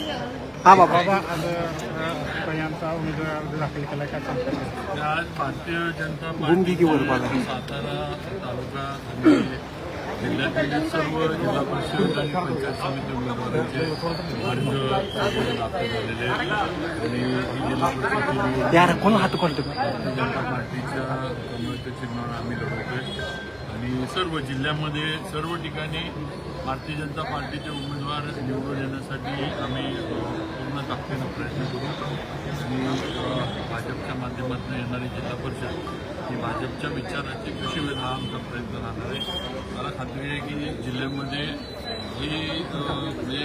हा बाबा. बाबा आज अ, यांचा उमेदवार अर्ज दाखल केला काय सांगतो आज भारतीय जनता गुंगी की वर पार्टी बघा. सातारा तालुका आणि जिल्ह्यातील सर्व जिल्हा परिषद आणि पंचायत समिती उमेदवारांचे अर्ज दाखल झालेले आहेत. आणि ही जिल्हा परिषदची निवडणूक यार कोण हात करतो भारतीय जनता पार्टीच्या कमळच्या चिन्हावर आम्ही लढवतोय. आणि सर्व जिल्ह्यामध्ये सर्व ठिकाणी भारतीय जनता पार्टीचे उमेदवार निवडून येण्यासाठी आम्ही पूर्ण ताकदीनं प्रयत्न करू. आणि भाजपच्या माध्यमातून येणारी जिल्हा परिषद ही भाजपच्या विचाराची कशी वेळ हा आमचा प्रयत्न राहणार आहे. मला खात्री आहे की जिल्ह्यामध्ये ही म्हणजे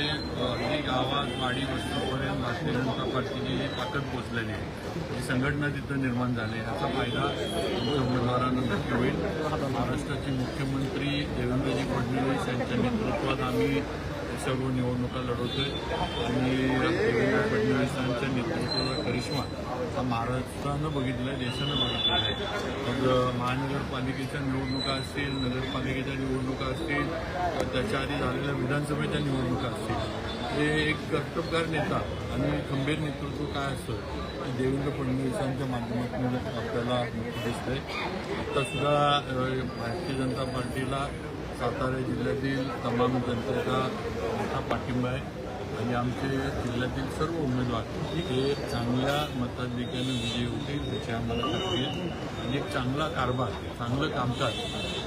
ही गावात वाडी वस्तूपर्यंत भारतीय जनता पार्टीची जी ताकद पोचलेली आहे जी संघटना तिथं निर्माण झाली आहे याचा फायदा आमच्या उमेदवारांना नक्की होईल. महाराष्ट्राचे मुख्यमंत्री देवेंद्र फडणवीस यांच्या नेतृत्वात आम्ही सर्व निवडणुका लढवतोय. आणि देवेंद्र फडणवीसांच्या नेतृत्वाचा करिश्मा हा महाराष्ट्रानं बघितला आहे देशानं बघितला आहे मग महानगरपालिकेच्या निवडणुका असतील नगरपालिकेच्या निवडणुका असतील त्याच्या आधी झालेल्या विधानसभेच्या निवडणुका असतील. हे एक कर्तबगार नेता आणि खंबीर नेतृत्व काय असतं? देवेंद्र फडणवीसांच्या माध्यमातून आपल्याला दिसतंय. आत्तासुद्धा भारतीय जनता पार्टीला सातारा जिल्ह्यातील तमाम जनतेचा मोठा पाठिंबा आहे. आणि आमचे जिल्ह्यातील सर्व उमेदवार हे चांगल्या मताधिक्याने विजयी होतील याची आम्हाला खात्री आहे. आणि एक चांगला कारभार चांगलं कामकाज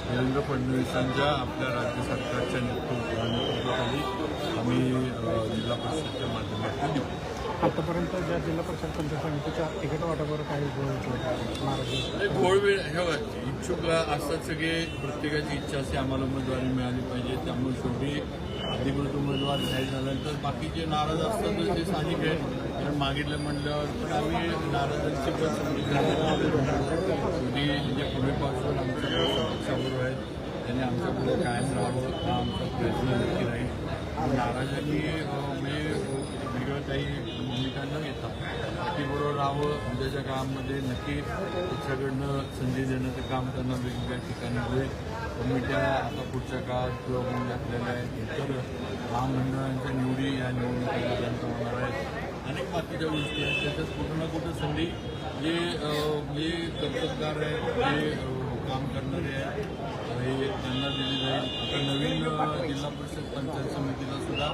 देवेंद्र फडणवीसांच्या आपल्या राज्य सरकारच्या नेतृत्व नेतृत्वाखाली आम्ही जिल्हा परिषदच्या माध्यमातून देऊ आतापर्यंत ज्या जिल्हा परिषद पंचायत समितीच्या तिकीट वाटावर काही गोडवेळ हे इच्छुक असतात सगळे. प्रत्येकाची इच्छा असते आम्हाला उमेदवारी मिळाली पाहिजे. त्यामुळे शेवटी अधिकृत उमेदवार जाहीर झाल्यानंतर बाकीचे नाराज असतात तर ते स्थानिक आहे कारण मागितलं म्हटलं पण आम्ही नाराजांची पण शेवटी जे पूर्वीपासून आमच्या पक्षाबरोबर आहेत त्यांनी आमच्यापुढे कायम राहावं हा आमचा प्रयत्न नक्की राहील. नाराजांनी मी म्हणजे, वेगळं काही भूमिका न घेता बरोबर राहावं उद्याच्या काळामध्ये नक्की पक्षाकडनं संधी देण्याचं काम त्यांना वेगवेगळ्या ठिकाणी होईल. कमिट्या आता पुढच्या काळात किंवा घातलेल्या आहेत इतर महामंडळांच्या निवडी या निवडणुकीपर्यंत होणार आहेत अनेक बाकीच्या गोष्टी आहेत. त्याच्यात कुठं ना कुठं संधी जे जे कर्तबगार आहेत जे काम करणारे हे त्यांना दिली जाईल आता नवीन जिल्हा परिषद पंचायत समितीला सुद्धा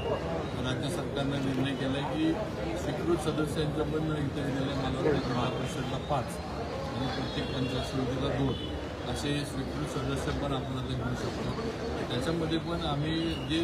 राज्य सरकारनं निर्णय केला आहे की स्वीकृत सदस्यांच्या पण इथे गेले मला वाटतं महापरिषदला पाच आणि प्रत्येक पंचायत समितीला दोन. असे स्वीकृत सदस्य पण आपण आता घेऊ शकतो. त्याच्यामध्ये पण आम्ही जे